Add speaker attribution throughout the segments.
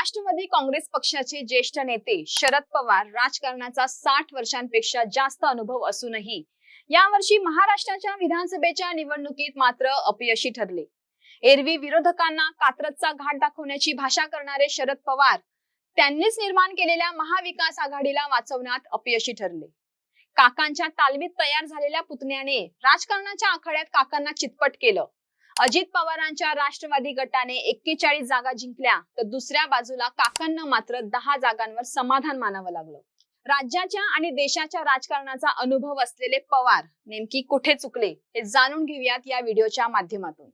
Speaker 1: राष्ट्रवादी काँग्रेस पक्षाचे ज्येष्ठ नेते शरद पवार राजकारणाचा साठ वर्षांपेक्षा जास्त अनुभव असूनही यावर्षी महाराष्ट्राच्या विधानसभेच्या निवडणुकीत मात्र अपयशी ठरले. एरवी विरोधकांना कात्रजचा घाट दाखवण्याची भाषा करणारे शरद पवार त्यांनीच निर्माण केलेल्या महाविकास आघाडीला वाचवण्यात अपयशी ठरले. काकांच्या तालमीत तयार झालेल्या पुतण्याने राजकारणाच्या आखाड्यात काकांना चितपट केलं. अजित पवारांच्या राष्ट्रवादी गटाने एक्केचाळीस जागा जिंकल्या तर दुसऱ्या बाजूला काकांना मात्र दहा जागांवर समाधान मानावं लागलं. राज्याच्या आणि देशाच्या राजकारणाचा अनुभव असलेले पवार नेमकी कुठे चुकले हे जाणून घेऊयात या व्हिडिओच्या माध्यमातून.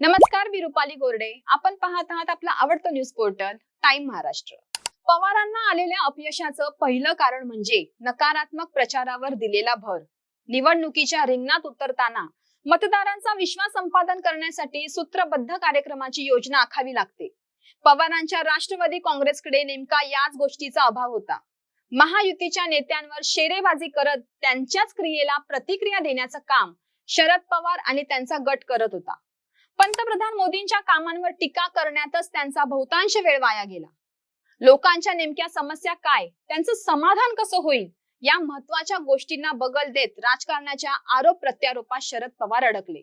Speaker 1: नमस्कार मी रुपाली गोरडे. आपण पाहत आहात आपलं आवडतं न्यूज पोर्टल टाइम महाराष्ट्र. पवारांना आलेल्या अपयशाचं पहिलं कारण म्हणजे नकारात्मक प्रचारावर दिलेला भर. निवडणुकीच्या रिंगणात उतरताना मतदारांचा विश्वास संपादन करण्यासाठी सूत्रबद्ध कार्यक्रमाची योजना आखावी लागते. पवारांच्या राष्ट्रवादी काँग्रेसकडे नेमका याच गोष्टीचा अभाव होता. महायुतीच्या नेत्यांवर शेरेबाजी करत त्यांच्याच क्रियेला प्रतिक्रिया देण्याचं काम शरद पवार आणि त्यांचा गट करत होता. पंतप्रधान मोदींच्या कामांवर टीका करण्यातच त्यांचा बहुतांश वेळ वाया गेला. लोकांच्या नेमक्या समस्या काय? त्यांचं समाधान कसं होईल? या महत्त्वाच्या गोष्टींना बगल देत राजकारणाच्या आरोप प्रत्यारोपात शरद पवार अडकले.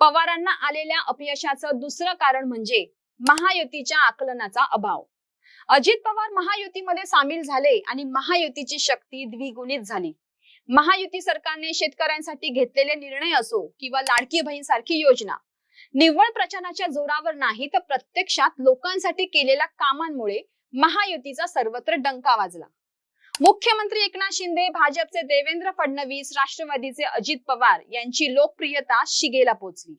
Speaker 1: पवारांना आलेल्या अपयशाचं दुसरं कारण म्हणजे महायुतीच्या आकलनाचा अभाव. अजित पवार महायुतीमध्ये सामील झाले आणि महायुतीची शक्ती द्विगुणित झाली. महायुती सरकारने शेतकऱ्यांसाठी घेतलेले निर्णय असो किंवा लाडकी बहीण सारखी योजना निव्वळ प्रचाराच्या जोरावर नाही तर प्रत्यक्षात लोकांसाठी केलेल्या कामांमुळे महायुतीचा सर्वत्र डंका वाजला. मुख्यमंत्री एकनाथ शिंदे भाजपचे देवेंद्र फडणवीस राष्ट्रवादीचे अजित पवार यांची लोकप्रियता शिगेला पोचली.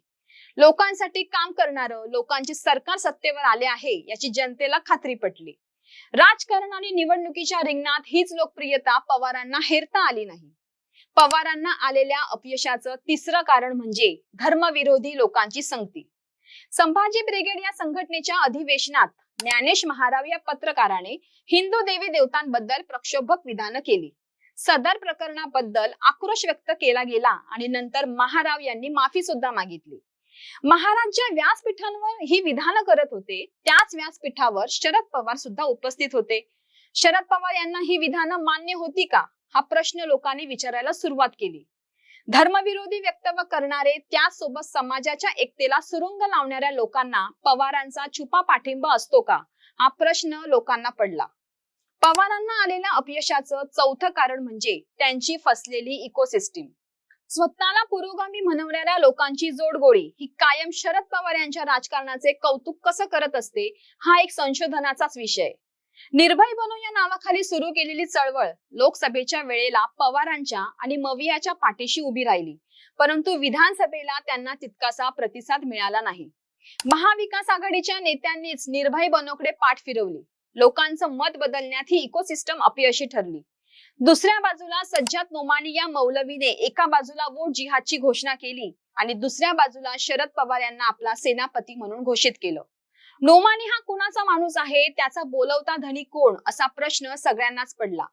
Speaker 1: लोकांसाठी काम करणारं लोकांचे सरकार सत्तेवर आले आहे याची जनतेला खात्री पटली. राजकारण आणि निवडणुकीच्या रिंगणात हीच लोकप्रियता पवारांना हेरता आली नाही. पवारांना आलेल्या अपयशाचं तिसरं कारण म्हणजे धर्मविरोधी लोकांची संगती. संभाजी ब्रिगेड या संघटनेच्या अधिवेशनात ज्ञानेश महाराव या पत्रकाराने हिंदू देवी देवतांबद्दल प्रक्षोभक विधानं केली. सदर प्रकरणाबद्दल आक्रोश व्यक्त केला गेला आणि नंतर महाराव यांनी माफी सुद्धा मागितली. महाराज ज्या व्यासपीठांवर ही विधानं करत होते त्याच व्यासपीठावर शरद पवार सुद्धा उपस्थित होते. शरद पवार यांना ही विधानं मान्य होती का? हा प्रश्न लोकांनी विचारायला सुरुवात केली. धर्मविरोधी वक्तव्य करणारे त्यासोबत समाजाच्या एकतेला सुरुंग लावणाऱ्या लोकांना पवारांचा छुपा पाठिंबा असतो का? हा प्रश्न लोकांना पडला. पवारांना आलेल्या अपयशाचं चौथं कारण म्हणजे त्यांची फसलेली इकोसिस्टीम स्वतःला पुरोगामी म्हणवणाऱ्या लोकांची जोडगोळी ही कायम शरद पवार यांच्या राजकारणाचे कौतुक कसं करत असते हा एक संशोधनाचाच विषय. निर्भय बनो या नावाखाली सुरू केलेली चळवळ लोकसभेच्या वेळेला पवारांच्या आणि मवियाच्या पाठीशी उभी राहिली. परंतु विधानसभेला त्यांना तितकासा प्रतिसाद मिळाला नाही. महाविकास आघाडीच्या नेत्यांनीच निर्भय बनोकडे पाठ फिरवली. लोकांचं मत बदलण्यात ही इकोसिस्टम अपयशी ठरली. दुसऱ्या बाजूला सज्जात नोमानी या मौलवीने एका बाजूला वोट जिहादची घोषणा केली आणि दुसऱ्या बाजूला शरद पवार यांना आपला सेनापती म्हणून घोषित केलं. नोमानी हा कुणाचा माणूस आहे? त्याचा बोलवता धनी कोण? असा प्रश्न सगळ्यांनाच पडला.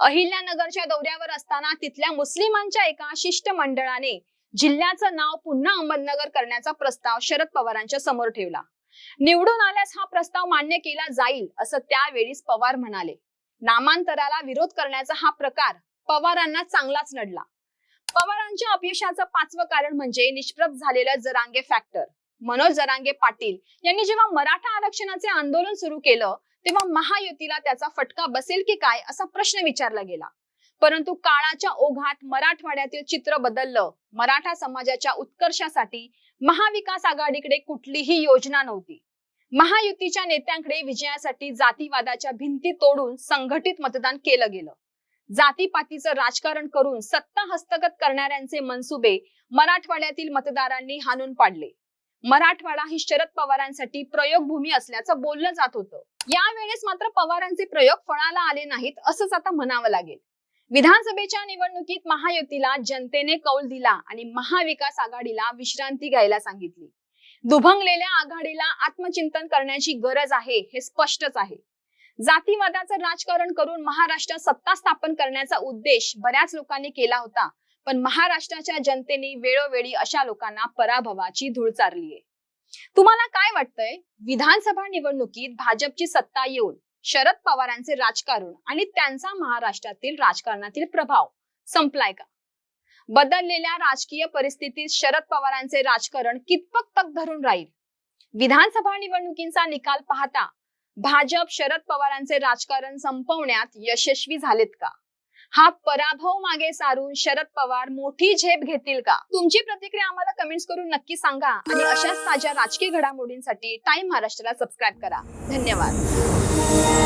Speaker 1: अहिल्यानगरच्या दौऱ्यावर असताना तिथल्या मुस्लिमांच्या एका शिष्टमंडळाने जिल्ह्याचं नाव पुन्हा अहमदनगर करण्याचा प्रस्ताव शरद पवारांच्या समोर ठेवला. निवडून आल्यास हा प्रस्ताव मान्य केला जाईल असं त्यावेळीच पवार म्हणाले. नामांतराला विरोध करण्याचा हा प्रकार पवारांना चांगलाच नडला. पवारांच्या अपयशाचं पाचवं कारण म्हणजे निष्प्रभ झालेलं जरांगे फॅक्टर मनोज जरांगे पाटील यांनी जेव्हा मराठा आरक्षणाचे आंदोलन सुरू केलं तेव्हा महायुतीला त्याचा फटका बसेल की काय असा प्रश्न विचारला गेला. परंतु काळाच्या ओघात मराठवाड्यातील चित्र बदललं. मराठा समाजाच्या उत्कर्षासाठी महाविकास आघाडीकडे कुठलीही योजना नव्हती. महायुतीच्या नेत्यांकडे विजयासाठी जातीवादाच्या भिंती तोडून संघटित मतदान केलं गेलं. जातीपातीचं राजकारण करून सत्ता हस्तगत करणाऱ्यांचे मनसुबे मराठवाड्यातील मतदारांनी हाणून पाडले. मराठवाडा ही शरद पवारांसाठी प्रयोगभूमी असल्याचं बोललं जात होतं. यावेळेस मात्र पवारांचे प्रयोग फळाला आले नाहीत असंच आता म्हणावं लागेल. विधानसभेच्या निवडणुकीत महायुतीला जनतेने कौल दिला आणि महाविकास आघाडीला विश्रांती घ्यायला सांगितली. दुभंगलेल्या आघाडीला आत्मचिंतन करण्याची गरज आहे हे स्पष्टच आहे. जातीवादाचं राजकारण करून महाराष्ट्र सत्ता स्थापन करण्याचा उद्देश बऱ्याच लोकांनी केला होता. पण महाराष्ट्राच्या जनतेने वेळोवेळी अशा लोकांना पराभवाची धूळ चारली आहे. तुम्हाला काय वाटतंय? विधानसभा निवडणुकीत भाजपची सत्ता येऊन शरद पवारांचे राजकारण आणि त्यांचा महाराष्ट्रातील राजकारणातील प्रभाव संपलाय का? बदललेल्या राजकीय परिस्थितीत शरद पवारांचे राजकारण कितपत तक धरून राहील? विधानसभा निवडणुकींचा निकाल पाहता भाजप शरद पवारांचे राजकारण संपवण्यात यशस्वी झालेत का? हा पराभव मागे सारून शरद पवार मोठी झेप घेतील का? तुमची प्रतिक्रिया आम्हाला कमेंट्स करून नक्की सांगा. आणि अशाच ताज्या राजकीय घडामोडींसाठी टाइम महाराष्ट्राला सबस्क्राईब करा. धन्यवाद.